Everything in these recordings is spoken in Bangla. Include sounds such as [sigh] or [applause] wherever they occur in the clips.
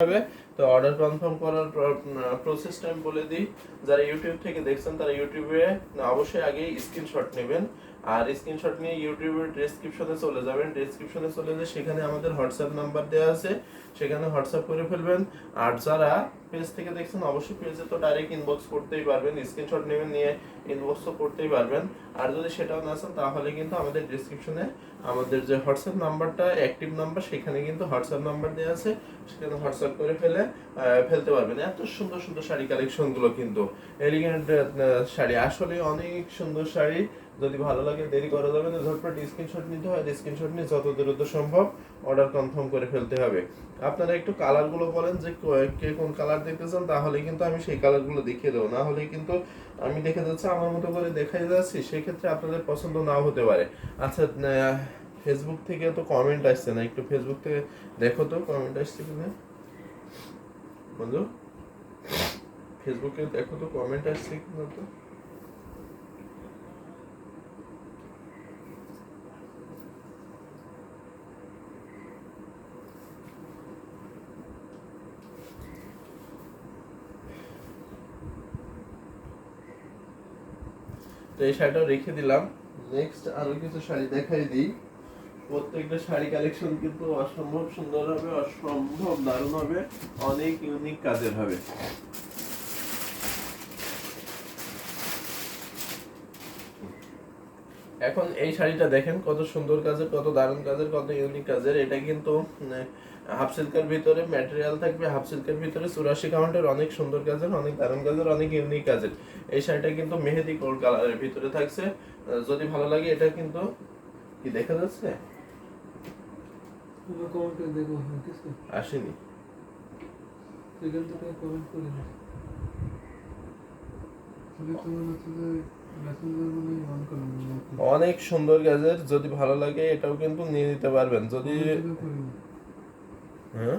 হবে। তো অর্ডার কনফার্ম করার প্রসেসটা আমি বলে দিই। যারা ইউটিউব থেকে দেখছেন, তারা ইউটিউবে অবশ্যই আগে স্ক্রিনশট নেবেন। আর স্ক্রিনশট নিয়ে ইউটিউবের ডেসক্রিপশনে চলে যাবেন। ডেসক্রিপশনে চলে যেয়ে সেখানে আমাদের হোয়াটসঅ্যাপ নাম্বার দেওয়া আছে। সেখানে হোয়াটসঅ্যাপ করে ফেলবেন। আর যারা পেজ থেকে দেখছেন, অবশ্যই পেজে তো ডাইরেক্ট ইনবক্স করতেই পারবেন। স্ক্রিনশট নেবেন, নিয়ে ইনবক্স তো করতেই পারবেন। আর যদি সেটাও না আছেন তাহলে কিন্তু আমাদের ডেসক্রিপশনে আমাদের যে হোয়াটসঅ্যাপ নাম্বারটা অ্যাক্টিভ নাম্বার সেখানে কিন্তু হোয়াটসঅ্যাপ নাম্বার দেওয়া আছে। সেখানে হোয়াটসঅ্যাপ করে ফেলে ফেলতে পারবেন। এত সুন্দর সুন্দর শাড়ি কালেকশনগুলো কিন্তু। এলিগেন্ট শাড়ি। আসলে অনেক সুন্দর শাড়ি। যদি ভালো লাগে, দেরি করা যাবে না, ঝটপট স্ক্রিনশট নিতে হয় স্ক্রিনশট নিয়ে যত দ্রুত সম্ভব অর্ডার কনফার্ম করে ফেলতে হবে। আপনারা একটু কালারগুলো বলেন যে কে কোন কালার দেখতে চান তাহলে কিন্তু আমি সেই কালারগুলো দেখিয়ে দেবো। না হলে কিন্তু আমি দেখে যাচ্ছি, আমার মতো করে দেখাই যাচ্ছি, সেক্ষেত্রে আপনাদের পছন্দ নাও হতে পারে। আচ্ছা ফেসবুক থেকে তো কমেন্ট আসছে না, একটু ফেসবুক থেকে দেখো তো কমেন্ট আসছে কিনা? বন্ধু ফেসবুকে দেখো তো কমেন্ট আসছে কিনা তো? তো এই শাড়িটাও রেখে দিলাম। নেক্সট আরও কিছু শাড়ি দেখাই দিই। প্রত্যেকটা শাড়ি কালেকশন কিন্তু অসম্ভব সুন্দর হবে অসম্ভব দারুণ হবে অনেক ইউনিক কাজের হবে। এখন এই শাড়িটা দেখেন কত সুন্দর কাজের কত দারুণ কাজের কত ইউনিক কাজের। এটা কিন্তু হাফ সিল্কের ভিতরে ম্যাটেরিয়াল থাকবে হাফ সিল্কের ভিতরে চুরাশি কাউন্টের অনেক সুন্দর কাজের অনেক দারুণ কাজের অনেক ইউনিক কাজের এই শাড়িটা কিন্তু মেহেদি গোল্ড কালারের ভিতরে থাকছে। যদি ভালো লাগে এটা কিন্তু কি দেখা যাচ্ছে? হ্যাঁ আসেনি। অনেক সুন্দর কাজের যদি ভালো লাগে এটাও কিন্তু নিয়ে নিতে পারবেন। যদি হ্যাঁ?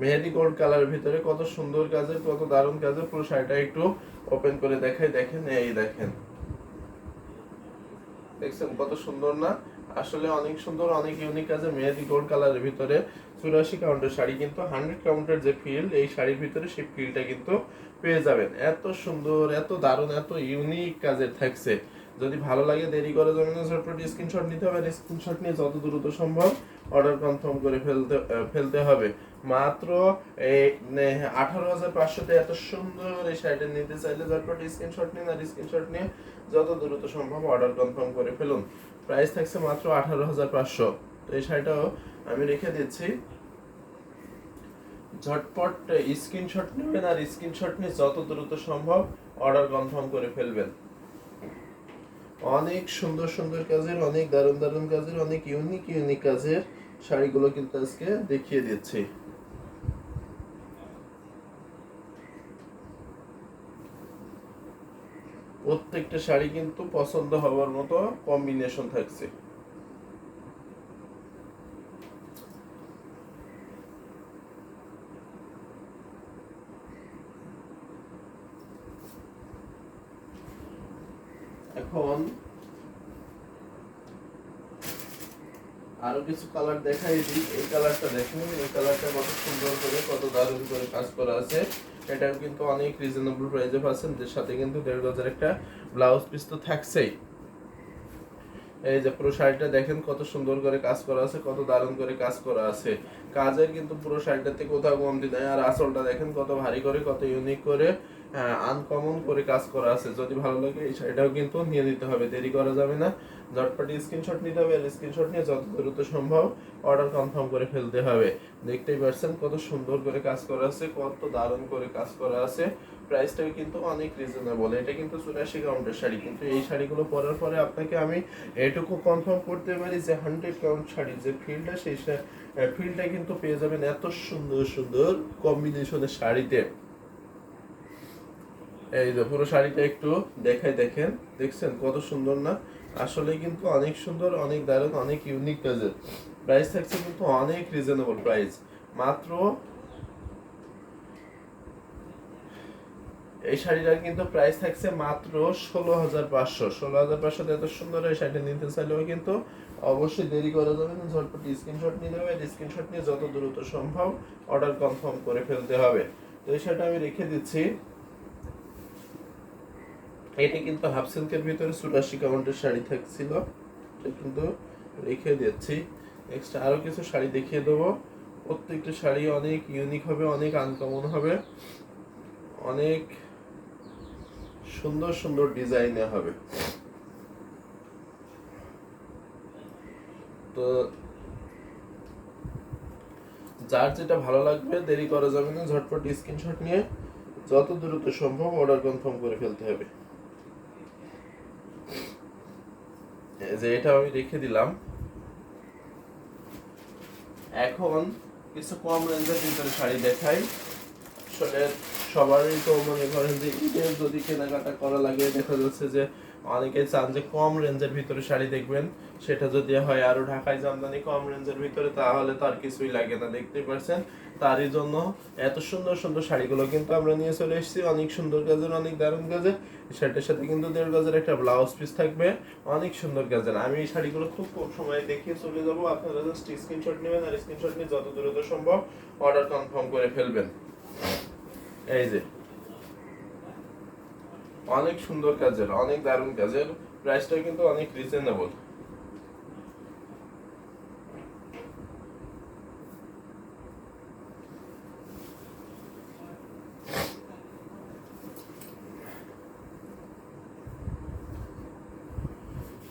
মেহেদি গোল্ড কালারের ভিতরে কত সুন্দর কাজের, কত দারুণ কাজের, পুরো শাড়িটা একটু ওপেন করে দেখাই, দেখেন, এই দেখেন। দেখছেন কত সুন্দর না? আসলে অনেক সুন্দর, অনেক ইউনিক আছে মেহেদি গোল্ড কালারের ভিতরে চুরাশি কাউন্টের শাড়ি, কিন্তু হান্ড্রেড কাউন্টের যে ফিল এই শাড়ির ভিতরে সেই ফিলটা কিন্তু পেয়ে যাবেন। এত সুন্দর, এত দারুণ, এত ইউনিক কাজের থাকছে। যদি ভালো লাগে, দেরি করে যাবে না স্ক্রিনশট নিতে হবে। স্ক্রিনশট নিয়ে যত দ্রুত সম্ভব অর্ডার কনফার্ম করে ফেলতে ফেলতে হবে। মাত্র এই আঠারো হাজার পাঁচশোতে এত সুন্দর এই শাড়িটা নিতে চাইলে ঝটপট স্ক্রিনশট নিন আর স্ক্রিনশট নিয়ে যত দ্রুত সম্ভব অর্ডার কনফার্ম করে ফেলুন। প্রাইস থাকছে মাত্র আঠারো হাজার পাঁচশো। তো এই শাড়িটাও আমি রেখে দিচ্ছি। ঝটপট স্ক্রিনশট নেবেন আর স্ক্রিনশট নিয়ে যত দ্রুত সম্ভব অর্ডার কনফার্ম করে ফেলবেন। অনেক সুন্দর সুন্দর কাজের, অনেক দারুণ দারুণ কাজের, অনেক ইউনিক ইউনিক কাজের শাড়িগুলো কিন্তু আজকে দেখিয়ে দিচ্ছি। প্রত্যেকটা শাড়ি কিন্তু পছন্দ হওয়ার মতো কম্বিনেশন থাকছে। এখন আরও কিছু কালার দেখাই দিই। এই কালারটা দেখুন, এই কালারটা কত সুন্দর করে, কত দারুণ করে কাজ করা আছে। এটাও কিন্তু অনেক রিজনেবল প্রাইসে পাচ্ছেন, যে সাথে কিন্তু দেড় গজের একটা ব্লাউজ পিস তো থাকছেই। এই যে পুরো শাড়িটা দেখেন, কত সুন্দর করে কাজ করা আছে, কত দারুণ করে কাজ করা আছে। কাজের কিন্তু পুরো শাড়িটাতে কোথাও কমতি নাই, আর আসলটা দেখেন, কত ভারী করে, কত ইউনিক করে। আনকমন করে কাজ করা আছে। যদি ভালো লাগে, এই শাড়িটাও কিন্তু নিয়ে নিতে হবে, দেরি করা যাবে না। ঝটপট স্ক্রিনশট নিতে হবে, আর স্ক্রিনশট নিয়ে যত দ্রুত সম্ভব অর্ডার কনফার্ম করে ফেলতে হবে। দেখতেই পাচ্ছেন কত সুন্দর করে কাজ করা আছে, কত দারুণ করে কাজ করা আছে। প্রাইসটাও কিন্তু অনেক রিজনেবল এটা কিন্তু চুরাশি কাউন্টের শাড়ি। কিন্তু এই শাড়িগুলো পরার পরে আপনাকে আমি এটুকু কনফার্ম করতে পারি যে হান্ড্রেড কাউন্ট শাড়ি যে ফিল্ডটা সেই ফিলটা কিন্তু পেয়ে যাবেন এত সুন্দর সুন্দর কম্বিনেশনের শাড়িতে। এই যে পুরো শাড়িটা একটু দেখাই দেখেন। দেখছেন কত সুন্দর না? আসলে কিন্তু অনেক সুন্দর, অনেক দারুণ, অনেক ইউনিক কাজের। প্রাইস থাকছে কিন্তু অনেক রিজনেবল প্রাইস মাত্র এই শাড়িটার কিন্তু প্রাইস থাকছে মাত্র ষোলো হাজার পাঁচশো। ষোলো হাজার পাঁচশো এত সুন্দর এই শাড়িটা নিতে চাইলেও কিন্তু অবশ্যই দেরি করা যাবে না। ঝটপট স্ক্রিনশট নিতে হবে স্ক্রিনশট নিয়ে যত দ্রুত সম্ভব অর্ডার কনফার্ম করে ফেলতে হবে। তো এই শাড়িটা আমি রেখে দিচ্ছি। এটা কিন্তু হাফ সিল্কের ভিতরে চুরাশি কাউন্টের শাড়ি থাকছিল। কিন্তু রেখে দিচ্ছি নেক্সট আরও কিছু শাড়ি দেখিয়ে দেবো। প্রত্যেকটা শাড়ি অনেক ইউনিক হবে, অনেক আনকমন হবে। অনেক সুন্দর সুন্দর ডিজাইনে হবে। তো যার যেটা ভালো লাগবে, দেরি করা যাবে না, ঝটপট স্ক্রিনশট নিয়ে যত দ্রুত সম্ভব অর্ডার কনফার্ম করে ফেলতে হবে। যে এটা আমি রেখে দিলাম। এখন কিছু কম রেঞ্জের ভিতরে শাড়ি দেখাই। আসলে সবারই তো মনে করেন যে ঈদের যদি কেনাকাটা করা লাগে, দেখা যাচ্ছে যে অনেকে চান যে কম রেঞ্জের ভিতরে শাড়ি দেখবেন, সেটা যদি হয় আরও ঢাকায় জামদানি কম রেঞ্জের ভিতরে, তাহলে তো আর কিছুই লাগে না, দেখতেই পারছেন? তারই জন্য এত সুন্দর সুন্দর শাড়িগুলো কিন্তু আমরা নিয়ে চলে এসেছি, অনেক সুন্দর কাজের অনেক দারুণ কাজের শার্টের সাথে কিন্তু দেড় গজের একটা ব্লাউজ পিস থাকবে, অনেক সুন্দর কাজের আমি এই শাড়িগুলো খুব কম সময়ে দেখিয়ে চলে যাব, আপনারা জাস্ট স্ক্রিনশট নেবেন আর স্ক্রিনশট নিয়ে যত দ্রুত সম্ভব অর্ডার কনফার্ম করে ফেলবেন। এই যে অনেক সুন্দর কাজের, অনেক দারুণ কাজের প্রাইসটা কিন্তু অনেক রিজনেবল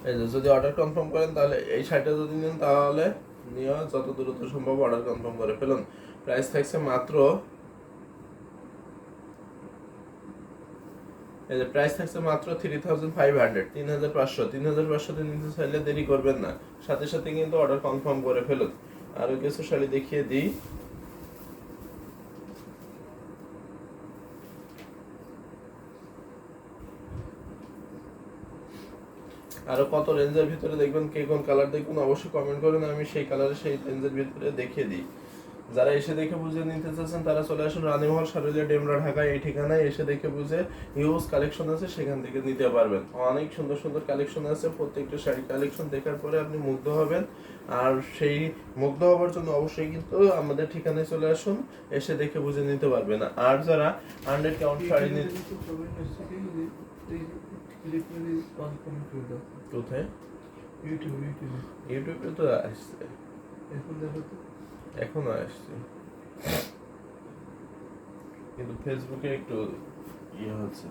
এই যে যদি অর্ডার কনফার্ম করেন, তাহলে এই শাড়িটা যদি নেন, তাহলে নিয়ে যত দ্রুত সম্ভব অর্ডার কনফার্ম করে ফেলুন। প্রাইস থাকছে মাত্র এই প্রাইস থাকছে মাত্র থ্রি থাউজেন্ড ফাইভ হান্ড্রেড তিন হাজার পাঁচশো, তিন হাজার পাঁচশোতে চাইলে দেরি করবেন না। সাথে সাথে কিন্তু অর্ডার কনফার্ম করে ফেলুন। আরও কিছু শাড়ি দেখিয়ে দিই। কত রেঞ্জের ভিতরে দেখবেন, কে কোন কালার দেখবেন অবশ্যই কমেন্ট করুন, আমি সেই কালারে সেই রেঞ্জের ভিতরে দেখিয়ে দিই। যারা এসে দেখে বুঝে নিতে চাচ্ছেন তারা চলে আসুন রানীমহল সারুলিয়া ডেমরা ঢাকায় এই ঠিকানায় এসে দেখে বুঝে হিউজ কালেকশন আছে সেখান থেকে নিতে পারবেন। অনেক সুন্দর সুন্দর কালেকশন আছে প্রত্যেকটা শাড়ি কালেকশন দেখার পরে আপনি মুগ্ধ হবেন। আর সেই মুগ্ধ হওয়ার জন্য অবশ্যই কিন্তু আমাদের ঠিকানায় চলে আসুন এসে দেখে বুঝে নিতে পারবেন। আর যারা হান্ড্রেড কাউন্ট শাড়ি নিতে কোথায়? ইউটিউবে ইউটিউবে। তো আসছে এখন দেখো তো। এখনও আসছে। কিন্তু ফেসবুকে একটু ইয়ে হচ্ছে।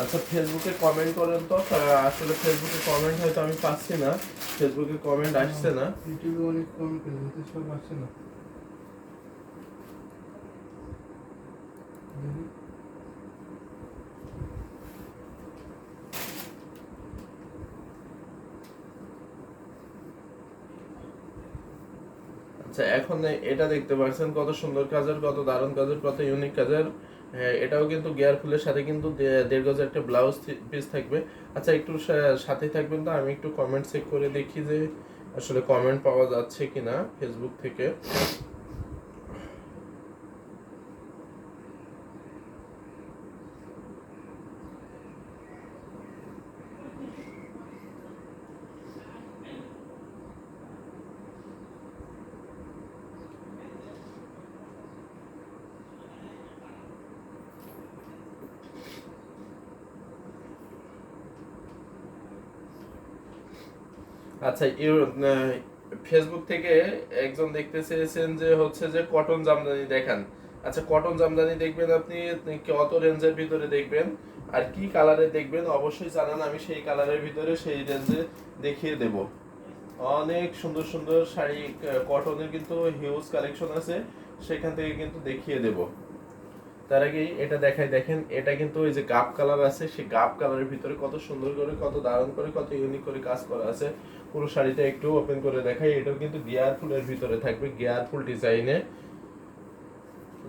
আচ্ছা ফেসবুকে কমেন্ট করেন তো। আসলে ফেসবুকে কমেন্ট হয়তো আমি পাচ্ছি না। ফেসবুকে কমেন্ট আসছে না। ইউটিউবে অনেক কমেন্ট সব আসছে না দেখি। আচ্ছা এখন এটা দেখতে পাচ্ছেন কত সুন্দর কাজের কত দারুণ কাজের কত ইউনিক কাজের। হ্যাঁ, এটাও কিন্তু গিয়ার ফুলের সাথে কিন্তু দেড় গজের একটা ব্লাউজ পিস থাকবে। আচ্ছা একটু সাথে থাকবেন তো আমি একটু কমেন্ট চেক করে দেখি যে আসলে কমেন্ট পাওয়া যাচ্ছে কিনা ফেসবুক থেকে। আচ্ছা ফেসবুক থেকে একজন দেখতে চেয়েছেন যে হচ্ছে যে কটন জামদানি দেখান। আচ্ছা কটন জামদানি দেখবেন আপনি কত রেঞ্জের ভিতরে দেখবেন? আর কি কালারে দেখবেন? অবশ্যই জানান, আমি সেই কালারের ভিতরে সেই রেঞ্জে দেখিয়ে দেব। অনেক সুন্দর সুন্দর শাড়ি, কটনের কিন্তু হিউজ কালেকশন আছে, সেখান থেকে কিন্তু দেখিয়ে দেব। তার আগে এটা দেখাই, দেখেন, এটা কিন্তু ওই যে গাপ কালার আছে, সেই গাপ কালারের ভিতরে কত সুন্দর করে, কত দারুণ করে, কত ইউনিক করে কাজ করা আছে। পুরো শাড়িটা একটু ওপেন করে দেখাই, এটাও কিন্তু গিয়ার ফুলের ভিতরে থাকবে গিয়ার ফুল ডিজাইনে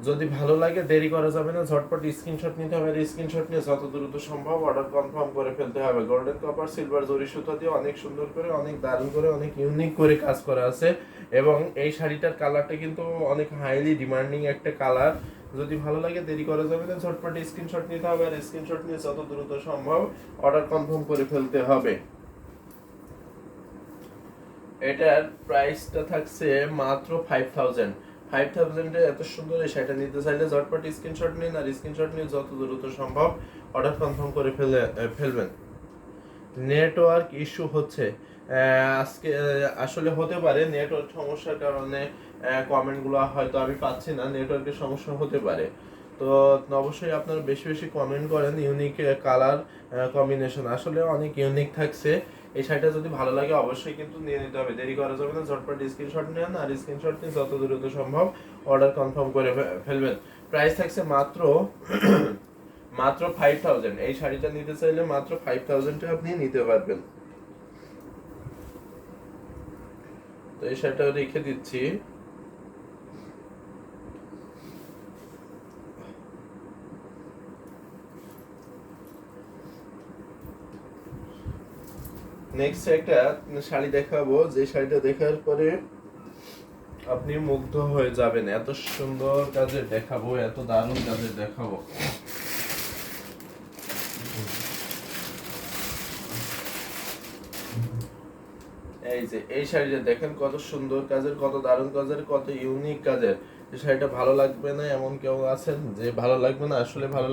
যদি ভালো লাগে, দেরি করা যাবে না, ঝটপট স্ক্রিনশট নিতে হবে স্ক্রিনশট নিয়ে যত দ্রুত সম্ভব অর্ডার কনফার্ম করে ফেলতে হবে। গোল্ডেন কপার সিলভার জরি সুতা দিয়ে অনেক সুন্দর করে, অনেক দারুণ করে, অনেক ইউনিক করে কাজ করা আছে। এবং এই শাড়িটার কালারটা কিন্তু অনেক হাইলি ডিমান্ডিং একটা কালার যদি ভালো লাগে, দেরি করা যাবে না, ঝটপট স্ক্রিনশট নিতে হবে, আর স্ক্রিনশট নিয়ে যত দ্রুত সম্ভব অর্ডার কনফার্ম করে ফেলতে হবে। এটার প্রাইসটা থাকছে মাত্র ফাইভ থাউজেন্ড ফাইভ থাউজেন্ডে এত সুন্দর এই শাড়িটা নিতে চাইলে ঝটপট স্ক্রিনশট নিন আর স্ক্রিনশট নিয়ে যত দ্রুত সম্ভব অর্ডার কনফার্ম করে ফেলে ফেলবেন। নেটওয়ার্ক ইস্যু হচ্ছে। আজকে আসলে হতে পারে নেটওয়ার্ক সমস্যার কারণে কমেন্টগুলো হয়তো আমি পাচ্ছি না নেটওয়ার্কের সমস্যা হতে পারে। তো অবশ্যই আপনারা বেশি বেশি কমেন্ট করেন। ইউনিক কালার কম্বিনেশন আসলে অনেক ইউনিক থাকছে। এই শাড়িটা যদি ভালো লাগে অবশ্যই কিন্তু নিয়ে নিতে হবে। দেরি করা যাবে না, ঝটপট স্ক্রিনশট নেন আর স্ক্রিনশট নিয়ে যত দ্রুত সম্ভব অর্ডার কনফার্ম করে ফেলবেন। প্রাইস থাকছে মাত্র [coughs] মাত্র ফাইভ থাউজেন্ড এই শাড়িটা নিতে চাইলে মাত্র ফাইভ থাউজেন্ডে আপনি নিতে পারবেন। তো এই শাড়িটা রেখে দিচ্ছি। নেক্সট একটা শাড়ি দেখাবো, যে শাড়িটা দেখার পরে আপনি মুগ্ধ হয়ে যাবেন। এত সুন্দর কাজের দেখাবো, এত দারুণ কাজের দেখাবো। এই যে, এই শাড়িটা দেখেন কত সুন্দর কাজের, কত দারুণ কাজের, কত ইউনিক কাজের। শাড়িটা ভালো লাগবে না এমন কেউ আছেন? যে ভালো লাগবে না, আসলে ভালো